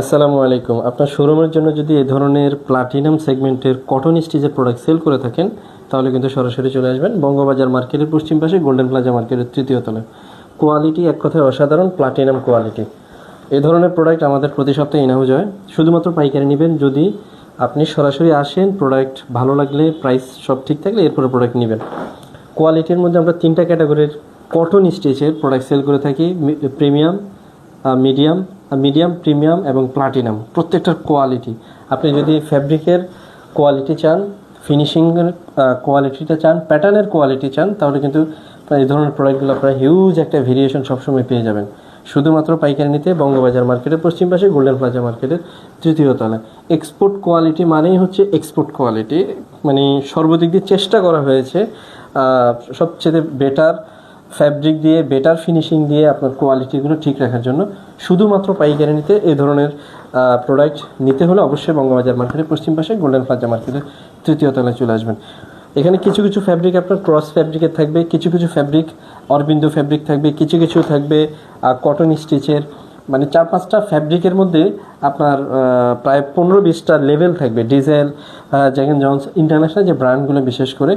আসসালামু আলাইকুম। আপনার শোরুমের জন্য যদি এ ধরনের প্লাটিনাম সেগমেন্টের কটন স্টিচের প্রোডাক্ট সেল করে থাকেন, তাহলে কিন্তু সরাসরি চলে আসবেন বঙ্গবাজার মার্কেটের পশ্চিম পাশে গোল্ডেন প্লাজা মার্কেটের তৃতীয় তলায়। কোয়ালিটি এক কথায় অসাধারণ প্লাটিনাম কোয়ালিটি এ ধরনের প্রোডাক্ট আমাদের প্রতি সপ্তাহে ইনহাউজ হয়। শুধুমাত্র পাইকারি নেবেন যদি আপনি সরাসরি আসেন প্রোডাক্ট ভালো লাগলে প্রাইস সব ঠিক থাকলে এরপরে প্রোডাক্ট নেবেন। কোয়ালিটির মধ্যে আমরা তিনটা ক্যাটাগরির কটন স্টিচের প্রোডাক্ট সেল করে থাকি। প্রিমিয়াম মিডিয়াম মিডিয়াম, প্রিমিয়াম এবং প্লাটিনাম, প্রত্যেকটার কোয়ালিটি। আপনি যদি ফ্যাব্রিকের কোয়ালিটি চান, ফিনিশিংয়ের কোয়ালিটিটা চান, প্যাটার্নের কোয়ালিটি চান, তাহলে কিন্তু এই ধরনের প্রোডাক্টগুলো আপনারা হিউজ একটা ভেরিয়েশন সবসময় পেয়ে যাবেন। শুধুমাত্র পাইকারি নিতে বঙ্গবাজার মার্কেটের পশ্চিম পাশে গোল্ডেন প্লাজা মার্কেটের তৃতীয় তলায় এক্সপোর্ট কোয়ালিটি মানেই হচ্ছে এক্সপোর্ট কোয়ালিটি মানে সর্বদিক দিয়ে চেষ্টা করা হয়েছে সবচেয়ে বেটার ফ্যাব্রিক দিয়ে বেটার ফিনিশিং দিয়ে আপনার কোয়ালিটিগুলো ঠিক রাখার জন্য শুধুমাত্র পাইকারি নিতে এই ধরনের প্রোডাক্ট নিতে হলে অবশ্যই বঙ্গবাজার মার্কেটের পশ্চিম পাশে গোল্ডেন প্লাজা মার্কেটের তৃতীয় তলায় চলে আসবেন। এখানে কিছু কিছু ফ্যাব্রিক আপনার ক্রস ফ্যাব্রিকের থাকবে, কিছু কিছু ফ্যাব্রিক অরবিন্দ ফ্যাব্রিক থাকবে, কিছু কিছু থাকবে কটন স্টিচের মানে চার পাঁচটা ফ্যাব্রিকের মধ্যে আপনার প্রায় পনেরো বিশটা লেভেল থাকবে। ডিজেল জ্যাগেন জনস ইন্টারন্যাশনাল যে ব্র্যান্ডগুলো বিশেষ করে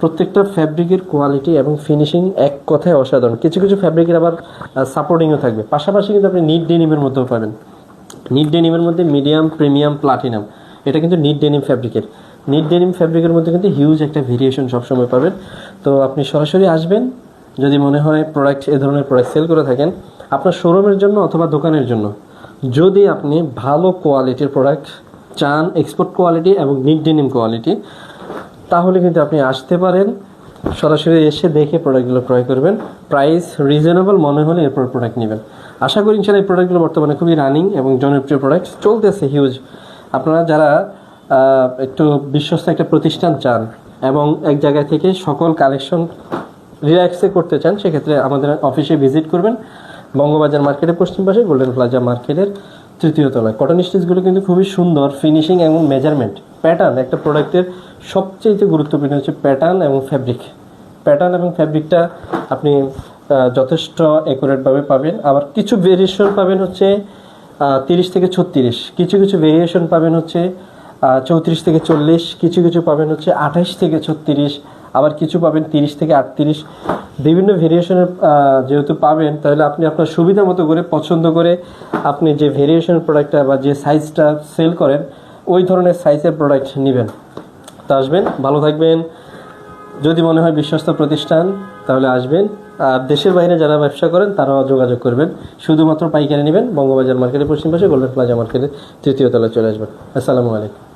প্রত্যেকটা ফ্যাব্রিকের কোয়ালিটি এবং ফিনিশিং এক কথায় অসাধারণ। কিছু কিছু ফ্যাব্রিকের আবার সাপোর্টিংও থাকবে। পাশাপাশি কিন্তু আপনি নিট ডেনিমের মধ্যেও পাবেন। নিট ডেনিমের মধ্যে মিডিয়াম প্রিমিয়াম প্লাটিনাম এটা কিন্তু নিট ডেনিম ফ্যাব্রিকের নিট ডেনিম ফ্যাব্রিকের মধ্যে কিন্তু হিউজ একটা ভেরিয়েশন সবসময় পাবেন। তো আপনি সরাসরি আসবেন। যদি মনে হয় প্রোডাক্ট এ ধরনের প্রোডাক্ট সেল করে থাকেন, আপনার শোরুমের জন্য অথবা দোকানের জন্য। যদি আপনি ভালো কোয়ালিটির প্রোডাক্ট চান এক্সপোর্ট কোয়ালিটি এবং নিট ডেনিম কোয়ালিটি তাহলে কিন্তু আপনি আসতে পারেন। সরাসরি এসে দেখে প্রোডাক্টগুলো ক্রয় করবেন। প্রাইস রিজনেবল মনে হলে এরপর প্রোডাক্ট নেবেন। আশা করি ইনশাল্লাহ এই প্রোডাক্টগুলো বর্তমানে খুবই রানিং এবং জনপ্রিয় প্রোডাক্ট। চলতেছে হিউজ আপনারা যারা একটু বিশ্বস্ত একটা প্রতিষ্ঠান চান এবং এক জায়গা থেকে সকল কালেকশন রিল্যাক্সে করতে চান, সেক্ষেত্রে আমাদের অফিসে ভিজিট করবেন। বঙ্গবাজার মার্কেটের পশ্চিম পাশে গোল্ডেন প্লাজা মার্কেটের তৃতীয় তলায়। কটন স্টিচগুলো কিন্তু খুবই সুন্দর ফিনিশিং এবং মেজারমেন্ট প্যাটার্ন একটা প্রোডাক্টের সবচেয়ে গুরুত্বপূর্ণ হচ্ছে প্যাটার্ন এবং ফ্যাব্রিক। প্যাটার্ন এবং ফ্যাব্রিকটা আপনি যথেষ্ট অ্যাকুরেটভাবে পাবেন। আবার কিছু ভেরিয়েশন পাবেন হচ্ছে তিরিশ থেকে ছত্রিশ। কিছু কিছু ভেরিয়েশন পাবেন হচ্ছে চৌত্রিশ থেকে চল্লিশ। কিছু কিছু পাবেন হচ্ছে, আঠাশ থেকে ছত্রিশ। আবার কিছু পাবেন তিরিশ থেকে আটত্রিশ। বিভিন্ন ভেরিয়েশনের যেহেতু পাবেন, তাহলে আপনি আপনার সুবিধা মতো করে, পছন্দ করে আপনি যে ভেরিয়েশনের প্রোডাক্টটা বা যে সাইজটা সেল করেন, ওই ধরনের সাইজের প্রোডাক্ট নেবেন। তো আসবেন। ভালো থাকবেন। যদি মনে হয় বিশ্বস্ত প্রতিষ্ঠান, তাহলে আসবেন। আর দেশের বাইরে যারা ব্যবসা করেন, তারাও যোগাযোগ করবেন। শুধুমাত্র পাইকারি নেবেন, বঙ্গবাজার মার্কেটের পশ্চিম পাশে গোল্ডেন প্লাজা মার্কেটের তৃতীয় তলায় চলে আসবেন। আসসালামু আলাইকুম।